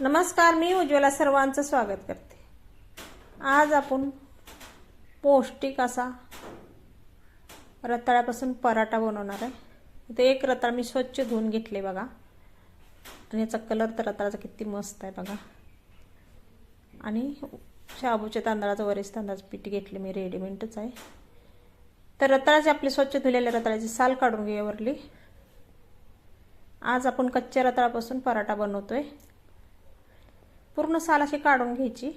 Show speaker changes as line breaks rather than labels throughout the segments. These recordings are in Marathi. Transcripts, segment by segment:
नमस्कार मी उज्ज्वला सर्वांचं स्वागत करते. आज आपण पौष्टिक असा रताळ्यापासून पराठा बनवणार आहे. इथे एक रताळ मी स्वच्छ धुवून घेतले बघा. आणि याचा कलर तर रताळाचा किती मस्त आहे बघा. आणि शाबूच्या तांदळाचं वरीस तांदळाचं पीठ घेतले मी रेडीमेडच आहे. तर रताळाचे आपले स्वच्छ धुलेल्या रताळ्याची साल काढून घेऊया वरली आज आपण कच्च्या रताळापासून पराठा बनवतोय. पूर्ण साल अशी काढून घ्यायची.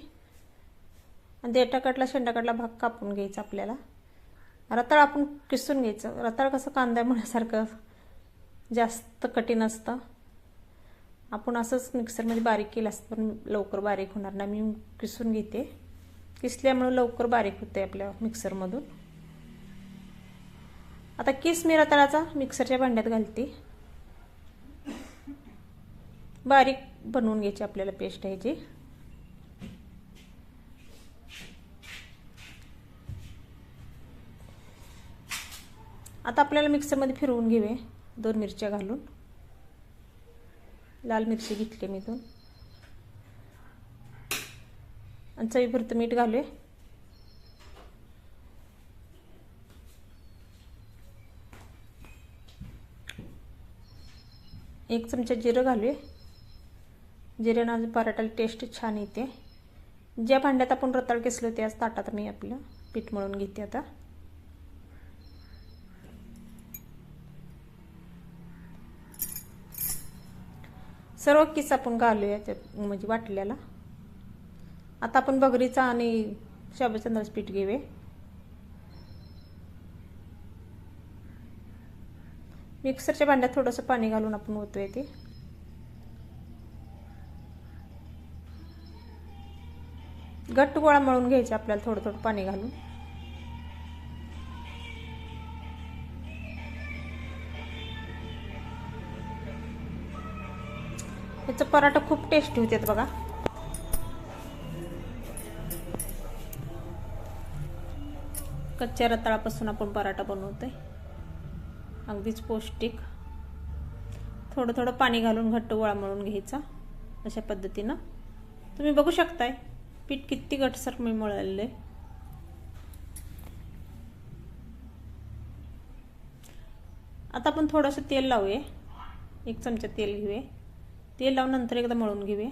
आणि देठाकटला शेंडाकडला भाग कापून घ्यायचा आपल्याला. रताळ आपण किसून घ्यायचं. रताळ कसं कांदा म्हणण्यासारखं जास्त कठीण असतं. आपण असंच मिक्सरमध्ये बारीक केलं असतं पण लवकर बारीक होणार नाही. मी किसून घेते. किसल्यामुळे लवकर बारीक होते आपल्या मिक्सरमधून. आता किस मी रताळाचा? मिक्सरच्या भांड्यात घालते. बारीक बनवून घ्यायची आपल्याला पेस्ट ह्याची आता आपल्याला मिक्सरमध्ये फिरवून घेऊया दोन मिरच्या घालून. लाल मिरची घेतली मी दोन आणि चवीपुरतं मीठ घालूया एक चमचा जिरं घालूया जिऱ्यानं पराठाला टेस्ट छान येते. ज्या भांड्यात आपण रताळ केसलो त्याच ताटात मी आपलं पीठ मळून घेते आता. सर्व किस आपण घालूया त्यात म्हणजे वाटल्याला. आता आपण बगरीचा आणि शाबूचंद्राचं पीठ घेऊया. मिक्सरच्या भांड्यात थोडंसं पाणी घालून आपण ओतूया ते. घट्ट गोळा मळून घ्यायचा आपल्याला थोडं थोडं पाणी घालून. याचं पराठा खूप टेस्टी होतात बघा. कच्च्या रताळापासून आपण पराठा बनवतोय. अगदीच पौष्टिक. थोडं थोडं पाणी घालून घट्ट गोळा मळून घ्यायचा अशा पद्धतीनं. तुम्ही बघू शकताय. पीठ किती घटसर मी मळलेलं आहे. आता आपण थोडंसं तेल लावूया. एक चमचा तेल घेऊया. तेल लावून नंतर एकदा मळून घेऊया.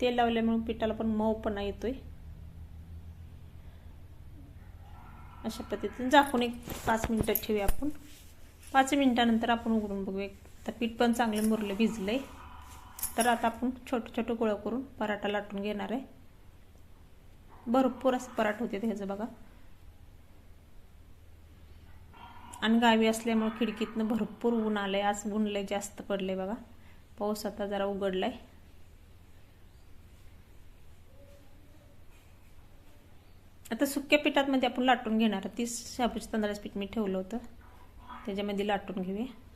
तेल लावल्यामुळे पिठाला पण मऊपणा येतोय. अशा पद्धतीने झाकून एक पाच मिनटं ठेवूया आपण. पाच मिनटानंतर आपण उघडून बघूया. तर पीठ पण चांगलं मुरलं भिजलं आहे तर आता आपण छोटे छोटे गोळं करून पराठा लाटून घेणार आहे. भरपूर असं पराठा होते ह्याचं बघा. आणि गावी असल्यामुळे खिडकीतनं भरपूर ऊन आलंय. आज ऊन लय जास्त पडलंय बघा. पाऊस आता जरा उघडलाय. आता सुक्या पिठात मध्ये आपण लाटून घेणार. तीस शाबूच्या तांदळाचं पीठ मी ठेवलं होतं. त्याच्यामध्ये लाटून घेऊया.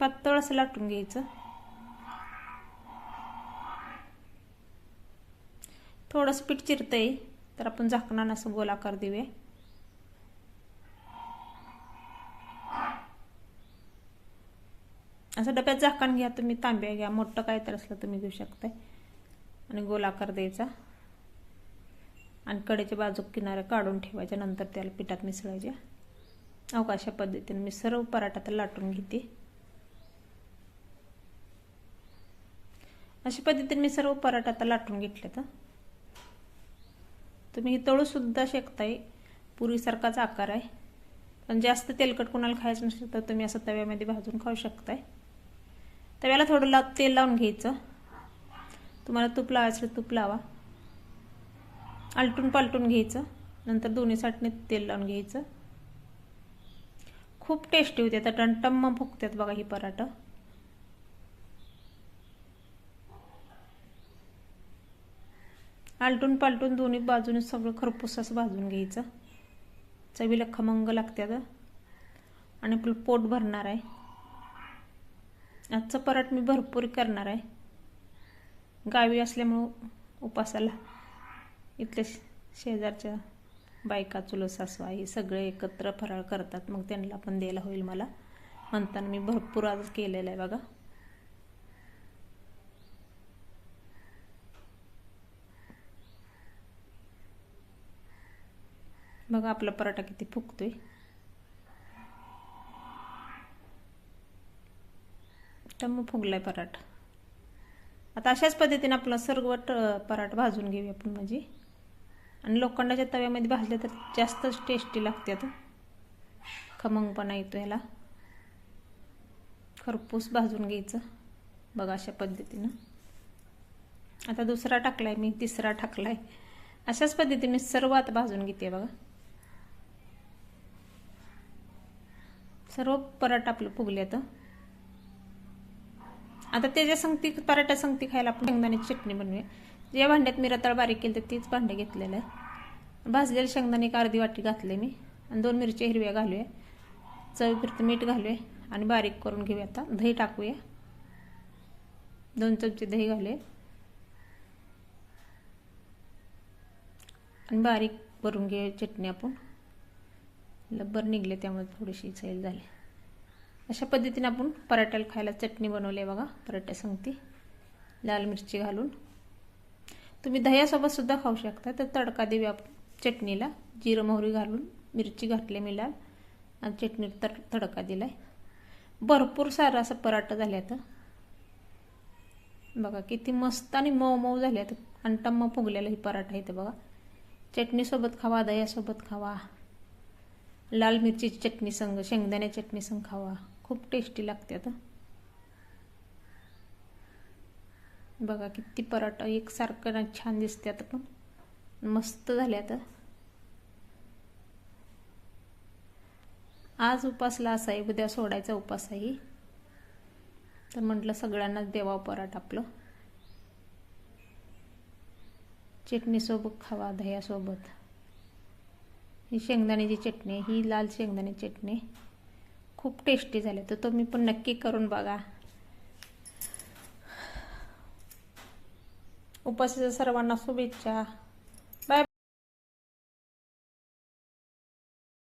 पातळ असं लाटून घ्यायचं. थोडंसं पीठ चिरतंय तर आपण झाकणानं असं गोलाकार देऊया. असं डब्यात झाकण घ्या तुम्ही तांब्या घ्या मोठं काय तर असलं तुम्ही घेऊ शकताय. आणि गोलाकार द्यायचा. आणि कडेच्या बाजू किनाऱ्या काढून ठेवायच्या नंतर त्याला पिठात मिसळायच्या. अवकाशा पद्धतीने मी सर्व पराठा तर लाटून घेते. अशा पद्धतीने मी सर्व पराठा आता लाटून घेतले तर तुम्ही तळूसुद्धा शेकताय. पुरीसारखाच आकार आहे. पण जास्त तेलकट कोणाला खायचं नसेल तर तुम्ही असं तव्यामध्ये भाजून खाऊ शकताय. तव्याला थोडं ला तेल लावून घ्यायचं. तुम्हाला तूप लावायचं तूप लावा. आलटून पालटून घ्यायचं. नंतर दोन्ही साठणीत तेल लावून घ्यायचं. खूप टेस्टी होते. आता टमटम्म फुगतात बघा ही पराठा. आलटून पालटून दोन्ही बाजूने सगळं खरपूस असं भाजून घ्यायचं. चवीला खमंग लागतात आणि आपलं पोट भरणार आहे. आजचं पराठ मी भरपूर करणार आहे. गावी असल्यामुळं उपासाला इथल्या शेजारच्या बायका चुलं सासू आई सगळे एकत्र फराळ करतात. मग त्यांना पण द्यायला होईल मला. म्हणताना मी भरपूर आज केलेलं आहे बघा. बघा आपला पराठा किती फुगतोय. टम्म फुगलाय पराठा. आता अशाच पद्धतीने आपला सर्वट पराठा भाजून घेऊया आपण म्हणजे. आणि लोखंडाच्या तव्यामध्ये भाजले तर जास्तच टेस्टी लागते आता. खमंगपणा येतो ह्याला खरपूस भाजून घ्यायचं. बघा अशा पद्धतीनं. आता दुसरा टाकलाय मी तिसरा टाकलाय. अशाच पद्धतीने सर्व आता भाजून घेते बघा. सर्व पराठा आपलं फुगले आता आता त्याच्या संगती पराठा संगती खायला आपण शेंगदाण्याची चटणी बनवूया. ज्या भांड्यात मी रताळ बारीक केलं तर तीच भांडे घेतलेलं आहे. भाजलेले शेंगदाणे एक अर्धी वाटी घातले मी. आणि दोन मिरच्या हिरव्या घालूया. चवीपुरतं मीठ घालूया. आणि बारीक करून घेऊया आता. दही टाकूया. दोन चमचे दही घालूया. आणि बारीक करून घेऊया चटणी आपण. लब्बर निघले त्यामुळे थोडीशी सैल झाली. अशा पद्धतीने आपण पराठ्याला खायला चटणी बनवली आहे बघा पराठ्या सांगते. लाल मिरची घालून. तुम्ही दह्यासोबत सुद्धा खाऊ शकता. तर तडका देऊया आपण चटणीला. जिरं मोहरी घालून मिरची घातली मी लाल. आणि चटणी तर तडका दिला आहे भरपूर सारं असं पराठा झाल्या तर बघा किती मस्त आणि मऊ मऊ झाले तर आणि टम्म फुगलेला ही पराठा इथं बघा. चटणीसोबत खावा दह्यासोबत खावा. लाल मिरचीची चटणी संग शेंगदाण्या चटणी संग खावा. खूप टेस्टी लागते आता. बघा किती पराठा एकसारखं ना छान दिसते आता पण. मस्त झाले आता. आज उपासला असा आहे उद्या सोडायचा उपास आहे. तर म्हटलं सगळ्यांनाच देवा पराठा आपलं. चटणीसोबत खावा दह्यासोबत. ही शेंगदाण्याची चटणी ही लाल शेंगदाणे चटणी. खूप टेस्टी झाले. तर तुम्ही पण नक्की करून बघा. उपासाच्या सर्वांना शुभेच्छा.